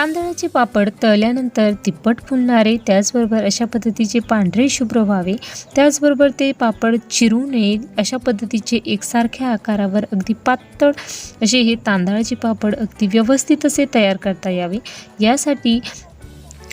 तांदळाचे पापड तळल्यानंतर तिप्पट फुलणारे त्याचबरोबर अशा पद्धतीचे पांढरे शुभ्र व्हावे. त्याचबरोबर ते पापड चिरू नये अशा पद्धतीचे एकसारख्या आकारावर अगदी पातळ असे हे तांदळाचे पापड अगदी व्यवस्थित असे तयार करता यावे. यासाठी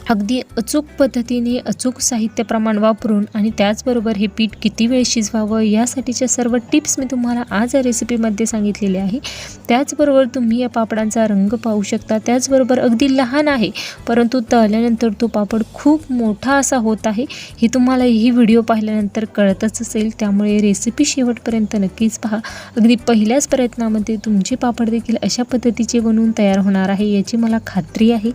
अगदी अचूक पद्धतीने अचूक साहित्य प्रमाण वापरून आणि त्याचबरोबर हे पीठ किती वेळ शिजवावं यासाठीच्या सर्व टिप्स मी तुम्हाला आज या रेसिपीमध्ये सांगितलेले आहे. त्याचबरोबर तुम्ही या पापडांचा रंग पाहू शकता. त्याचबरोबर अगदी लहान आहे परंतु तळल्यानंतर तो पापड खूप मोठा असा होत आहे. हे तुम्हाला ही व्हिडिओ पाहिल्यानंतर कळतच असेल त्यामुळे रेसिपी शेवटपर्यंत नक्कीच पहा. अगदी पहिल्याच प्रयत्नामध्ये तुमचे पापड देखील अशा पद्धतीचे बनवून तयार होणार आहे याची मला खात्री आहे.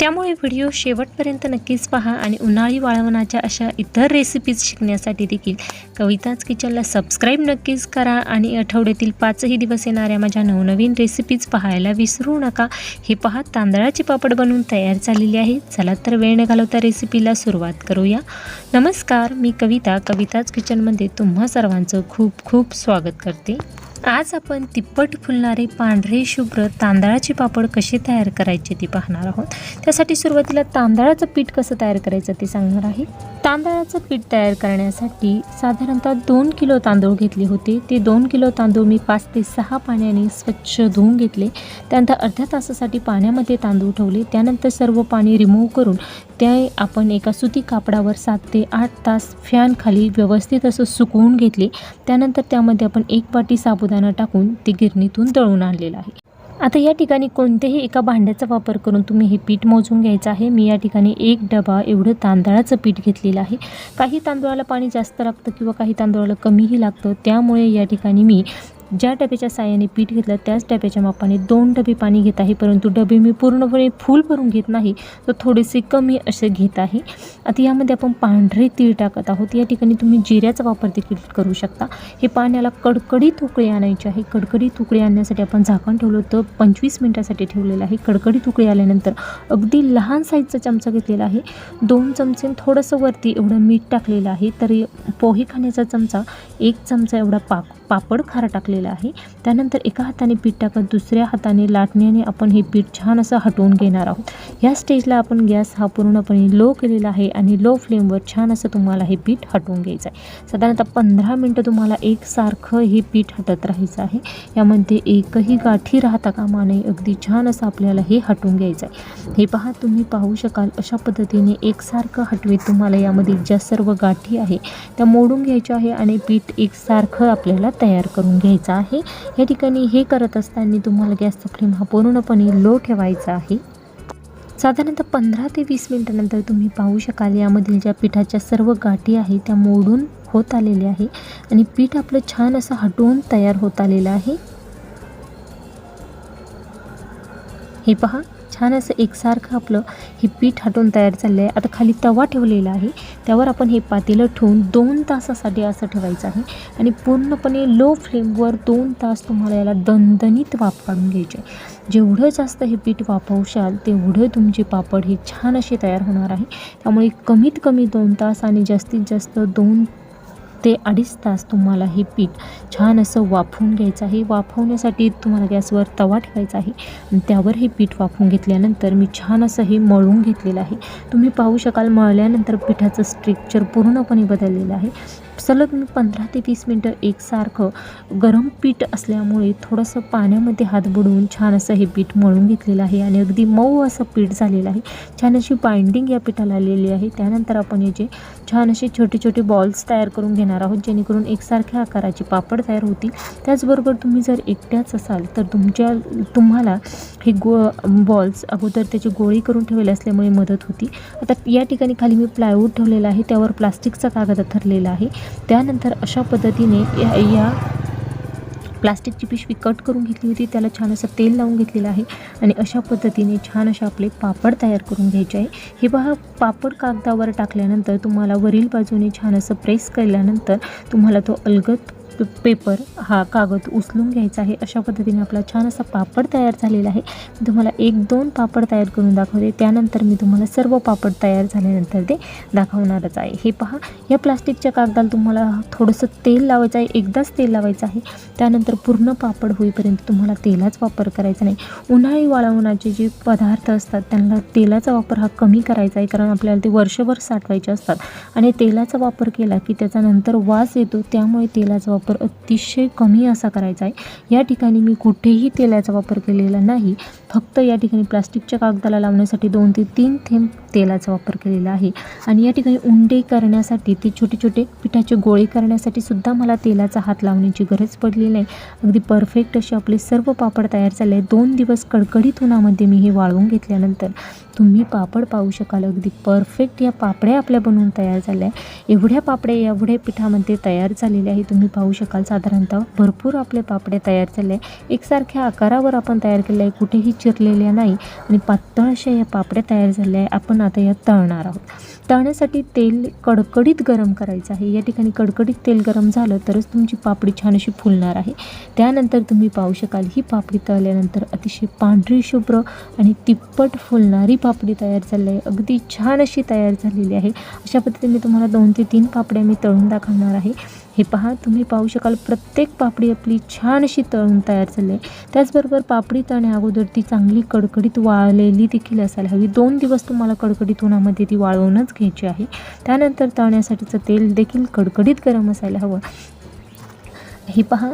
त्यामुळे व्हिडिओ शेवटपर्यंत नक्कीच पहा आणि उन्हाळी वाळवणाच्या अशा इतर रेसिपीज शिकण्यासाठी देखील कविताच किचनला सबस्क्राईब नक्कीच करा आणि आठवड्यातील पाचही दिवस येणाऱ्या माझ्या नवनवीन रेसिपीज पाहायला विसरू नका. हे पहा तांदळाचे पापड बनवून तयार झालेली आहे. चला तर वेळ न घालवता रेसिपीला सुरुवात करूया. नमस्कार मी कविता. कविताच किचनमध्ये तुम्हा सर्वांचं खूप खूप स्वागत करते. आज आपण तिप्पट फुलणारे पांढरे शुभ्र तांदळाचे पापड कसे तयार करायचे ते पाहणार आहोत. त्यासाठी सुरुवातीला तांदळाचं पीठ कसं तयार करायचं ते सांगणार आहे. तांदळाचं पीठ तयार करण्यासाठी साधारणतः दोन किलो तांदूळ घेतले होते. ते दोन किलो तांदूळ मी पाच ते सहा पाण्याने स्वच्छ धुवून घेतले. त्यानंतर अर्ध्या तासासाठी पाण्यामध्ये तांदूळ ठेवले. त्यानंतर सर्व पाणी रिमूव्ह करून ते आपण एका सुती कापडावर सात ते आठ तास फॅनखाली व्यवस्थित असं सुकवून घेतले. त्यानंतर त्यामध्ये आपण एक वाटी साबुदाणा टाकून ते गिरणीतून दळून आणलेलं आहे. आता या ठिकाणी कोणत्याही एका भांड्याचा वापर करून तुम्ही हे पीठ मोजून घ्यायचं आहे. मी या ठिकाणी एक डबा एवढं तांदळाचं पीठ घेतलेलं आहे. काही तांदळाला पाणी जास्त लागतं किंवा काही तांदळाला कमीही लागतं त्यामुळे या ठिकाणी मी ज्या डब्याच्या साह्याने पीठ घेतलं त्याच डब्याच्या मापाने दोन डबे पाणी घेत आहे. परंतु डबे मी पूर्णपणे फुल भरून घेत नाही तर थोडेसे कमी असे घेत आहे. आता यामध्ये आपण पांढरे तीळ टाकत आहोत. या ठिकाणी तुम्ही जिऱ्याचा वापर देखील करू शकता. हे पाण्याला कडकडीत उकळी आणायची आहे. कडकडीत उकळी आणण्यासाठी आपण झाकण ठेवलं होतं. पंचवीस मिनटासाठी ठेवलेलं आहे. कडकडीत उकळी आल्यानंतर अगदी लहान साईजचा चमचा घेतलेला आहे. दोन चमचे थोडंसं वरती एवढं मीठ टाकलेलं आहे. तरी पोहे खाण्याचा चमचा एक चमचा एवढा पाक पापड खारा टाकलेला आहे. त्यानंतर एका हाताने पीठ टाकत दुसऱ्या हाताने लाटण्याने आपण हे पीठ छान असं हटवून घेणार आहोत. या स्टेजला आपण गॅस हा पूर्णपणे लो केलेला आहे आणि लो फ्लेमवर छान असं तुम्हाला हे पीठ हटवून घ्यायचं आहे. साधारणतः पंधरा मिनटं तुम्हाला एकसारखं हे पीठ हटत राहायचं आहे. यामध्ये एकही गाठी राहता कामा नये. अगदी छान असं आपल्याला हे हटवून घ्यायचं आहे. हे पहा तुम्ही पाहू शकाल अशा पद्धतीने एकसारखं हटवीत तुम्हाला यामध्ये ज्या सर्व गाठी आहे त्या मोडून घ्यायच्या आहे आणि पीठ एकसारखं आपल्याला तयार करून घ्यायचं आहे. या ठिकाणी हे करत असताना तुम्हाला गॅसचा फ्लेम हा पूर्णपणे लो ठेवायचा आहे. साधारणतः पंधरा ते वीस मिनटानंतर तुम्ही पाहू शकाल यामधील ज्या पिठाच्या सर्व गाठी आहे त्या मोडून होत आलेल्या आहे आणि पीठ आपलं छान असं हटवून तयार होत आलेलं आहे. हे पहा. छान असं एकसारखं आपलं हे पीठ हटवून तयार झालं आहे आता खाली तवा ठेवलेला आहे. त्यावर आपण हे पातेलं ठेवून दोन तासासाठी असं ठेवायचं आहे. आणि पूर्णपणे लो फ्लेमवर दोन तास तुम्हाला याला दणदणीत वाफ काढून घ्यायचे जेवढं जास्त हे पीठ वापवशाल तेवढं तुमचे पापड हे छान असे तयार होणार आहे. त्यामुळे कमीत कमी दोन तास आणि जास्तीत जास्त दोन ते अडीच तास तुम्हाला हे पीठ छान असं वाफवून घ्यायचं आहे. वाफवण्यासाठी तुम्हाला गॅसवर तवा ठेवायचा आहे. आणि त्यावर हे पीठ वाफवून घेतल्यानंतर मी छान असं हे मळून घेतलेलं आहे. तुम्ही पाहू शकाल मळल्यानंतर पिठाचं स्ट्रक्चर पूर्णपणे बदललेलं आहे. सलग मी पंधरा ते वीस मिनटं एकसारखं गरम पीठ असल्यामुळे थोडंसं पाण्यामध्ये हात बुडवून छान असं हे पीठ मळून घेतलेलं आहे आणि अगदी मऊ असं पीठ झालेलं आहे. छान अशी बाइंडिंग या पिठाला आलेली आहे. त्यानंतर आपण याचे छान असे छोटे छोटे बॉल्स तयार करून घेणार आहोत जेणेकरून एकसारख्या आकाराचे पापड तयार होतील. त्याचबरोबर तुम्ही जर एकट्याच असाल तर तुमच्या तुम्हाला हे गो बॉल्स अगोदर त्याची गोळी करून ठेवले असल्यामुळे मदत होती. आता या ठिकाणी खाली मी प्लायवूड ठेवलेला आहे. त्यावर प्लास्टिकचा कागद थरलेला आहे. त्यानंतर अशा पद्धतीने या या प्लास्टिकची पिशवी कट करून घेतली होती. त्याला छान असं तेल लावून घेतलेलं आहे आणि अशा पद्धतीने छान असे आपले पापड तयार करून घ्यायचे आहे. हे पहा पापड कागदावर टाकल्यानंतर तुम्हाला वरील बाजूने छान असं प्रेस केल्यानंतर तुम्हाला तो अलगद पेपर हा कागद उचलून घ्यायचा आहे. अशा पद्धतीने आपला छान असा पापड तयार झालेला आहे. मी तुम्हाला एक दोन पापड तयार करून दाखवते. त्यानंतर मी तुम्हाला सर्व पापड तयार झाल्यानंतर ते दाखवणारच आहे. हे पहा या प्लास्टिकच्या कागदाला तुम्हाला थोडंसं तेल लावायचं आहे. एकदाच तेल लावायचं आहे. त्यानंतर पूर्ण पापड होईपर्यंत तुम्हाला तेलाच वापर करायचा नाही. उन्हाळी वाळवणाचे जे पदार्थ असतात त्यांना तेलाचा वापर हा कमी करायचा आहे. कारण आपल्याला ते वर्षभर साठवायचे असतात. आणि तेलाचा वापर केला की त्याचा नंतर वास येतो. त्यामुळे तेलाचा वापर अतिशय कमी असा करायचा आहे. या ठिकाणी मी कुठेही तेलाचा वापर केलेला नाही. फक्त या ठिकाणी प्लास्टिकच्या कागदाला लावण्यासाठी दोन ते तीन थेंब तेलाचा वापर केलेला आहे. आणि या ठिकाणी उंडे करण्यासाठी ते छोटे छोटे पिठाचे गोळे करण्यासाठी सुद्धा मला तेलाचा हात लावण्याची गरज पडलेली नाही अगदी परफेक्ट असे आपले सर्व पापड तयार झाले दोन दिवस कडकडीत उन्हामध्ये मी हे वाळवून घेतल्यानंतर तुम्ही पापड पाहू शकाल. अगदी परफेक्ट या पापड्या आपल्या बनवून तयार झाल्या आहे एवढ्या पापड्या एवढ्या पिठामध्ये तयार झालेल्या आहे तुम्ही पाहू शकाल साधारणतः भरपूर आपले पापडे तयार झाले. आहे एकसारख्या आकारावर आपण तयार केले आहे कुठेही चिरलेल्या नाही आणि पातळ अशा या पापड्या तयार झाल्या आहे. आपण आता या तळणार आहोत. तळण्यासाठी तेल कडकडीत गरम करायचं आहे. या ठिकाणी कडकडीत तेल गरम झालं तरच तुमची पापडी छान अशी फुलणार आहे. त्यानंतर तुम्ही पाहू शकाल ही पापडी तळल्यानंतर अतिशय पांढरी शुभ्र आणि तिप्पट फुलणारी पापडी तयार झाली आहे. अगदी छान अशी तयार झालेली आहे. अशा पद्धतीने तुम्हाला दोन ते तीन पापड्या मी तळून दाखवणार आहे. हे पहा तुम्ही पाहू शकाल प्रत्येक पापडी आपली छान अशी तळून तयार झाली आहे. त्याचबरोबर पापडी तळण्या अगोदर ती चांगली कडकडीत वाळलेली देखील असायला हवी. दोन दिवस तुम्हाला कडकडीत उन्हामध्ये ती वाळवूनच घ्यायची आहे. त्यानंतर तळण्यासाठीचं तेल देखील कडकडीत गरम असायला हवं. हे पहा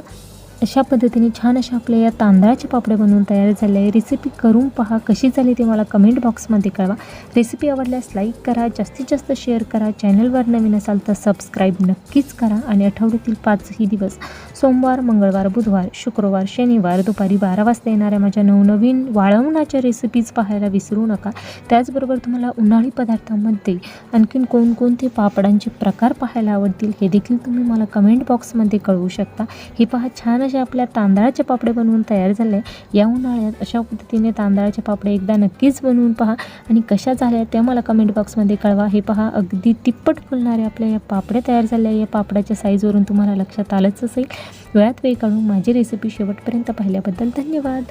अशा पद्धतीने छान अशा आपल्या या तांदळाचे पापडे बनवून तयार झाले. आहे रेसिपी करून पहा कशी झाली ते मला कमेंट बॉक्समध्ये कळवा. रेसिपी आवडल्यास लाईक करा जास्तीत जास्त शेअर करा. चॅनलवर नवीन असाल तर सबस्क्राईब नक्कीच करा आणि आठवड्यातील पाचही दिवस सोमवार मंगळवार बुधवार शुक्रवार शनिवार दुपारी बारा वाजता येणाऱ्या माझ्या नवनवीन वाळवणाच्या रेसिपीज पाहायला विसरू नका. त्याचबरोबर तुम्हाला उन्हाळी पदार्थामध्ये आणखीन कोणकोणते पापडांचे प्रकार पाहायला आवडतील हे देखील तुम्ही मला कमेंट बॉक्समध्ये कळवू शकता. हे पहा छान अशा आपल्या तांदळाचे पापडे बनवून तयार झाले या उन्हाळ्यात अशा पद्धतीने तांदळाचे पापडे एकदा नक्कीच बनवून पहा आणि कशा झाल्या त्या मला कमेंट बॉक्समध्ये कळवा. हे पहा अगदी तिप्पट फुलणारे आपल्या या पापड्या तयार झाल्या या पापडाच्या साईजवरून तुम्हाला लक्षात आलंच असेल. वेळात वेळ काढून माझी रेसिपी शेवटपर्यंत पाहिल्याबद्दल धन्यवाद.